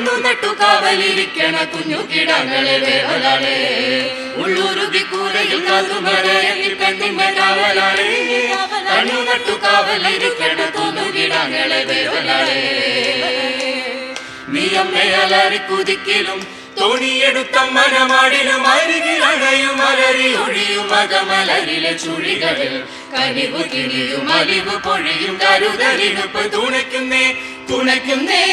കണ്ണു നട്ടു കാവലിരിക്കണ കുഞ്ഞു കിടങ്ങളെ വേവലാളെ. ഉള്ളുരുകി കൂരയിൽ കാവലാളെ കണ്ണു നട്ടു കാവലിരിക്കണ കുഞ്ഞു കിടങ്ങളെ വേവലാളെ. നീ അമ്മയലറി കുതിക്കലും തോണിയെടുത്തമ്മനമാടിലും അരികിൽ അണയും അലറി ഒഴിയും അകമലരിലെ ചുഴികളിൽ കനിവ് കിണിയും അലിവ് പൊഴിയും കരുതലിനുപ്പ് തുണയ്ക്കുന്നേ തുണയ്ക്കുന്നേ.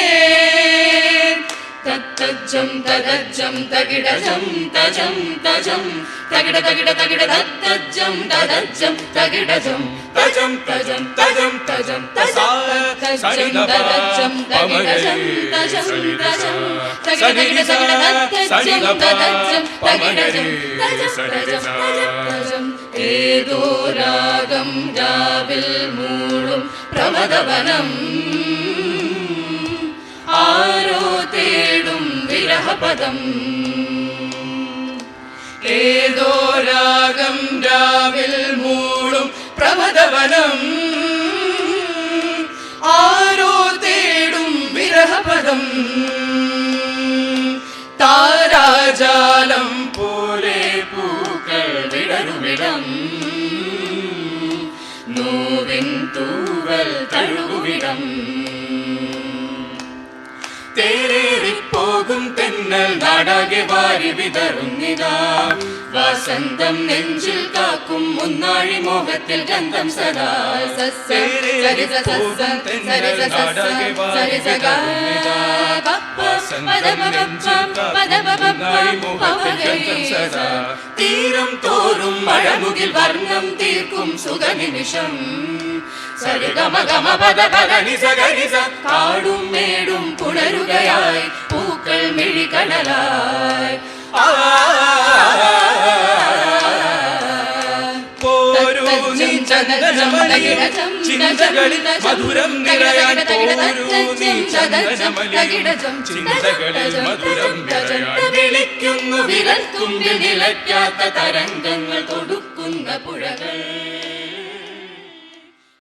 தத்தஜம் ததஜம் தகிடஜம் தஜம் தஜம். தகிட தகிட தகிட தத்தஜம் ததஜம் தகிடஜம். தஜம் தஜம் தஜம் தஜம் தஜம். ததஜம் தகிடஜம் தஜம் தஜம். தகிட தகிட தகிட தத்தஜம் ததஜம் தகிடஜம் தஜம் தஜம் தஜம். ஏதோ ராகம் ஜாவில் மூடும் பிரமதவனம். വിരഹപദം ഏതോ രാഗം രാവിൽ മൂളും പ്രമദവനം ആരോ തേടും വിരഹപദം. താരാജാലം പോലെ പൂക്കൾ വിടരുവിടം നോവിൻ തൂവൽ തഴുകുവിടം. തെന്നൽ നാടാകെ വാരി വിതറുന്നിതാ വസന്തം നെഞ്ചിൽ കാക്കും മുന്നാഴി മോഹത്തിൽ ഗന്ധം സദാ തേരേറിപ്പോകും തെന്നൽ നാടാകെ വാരി വിതറുന്നിതാ. വസന്തം നെഞ്ചിൽ കാക്കും മുന്നാഴി മോഹത്തിൽ ഗന്ധം സദാ. തീരം തോറും മഴമുകിൽ വർണ്ണം തീർക്കും സുഖനിമിഷം സരിഗമ ഗമ പദ പദ നിസ ഗരിസ കാടും മേടും പുണരുകയായി പൂക്കൾ മിഴികടലായി ചിന്തകളിൽ മധുരം നിറയാൻ ചിന്തകളിൽ മധുരം നിറയാൻ വിളിക്കുന്നു വിരൽത്തുമ്പിൽ നിലയ്ക്കാത്ത തരംഗങ്ങൾ.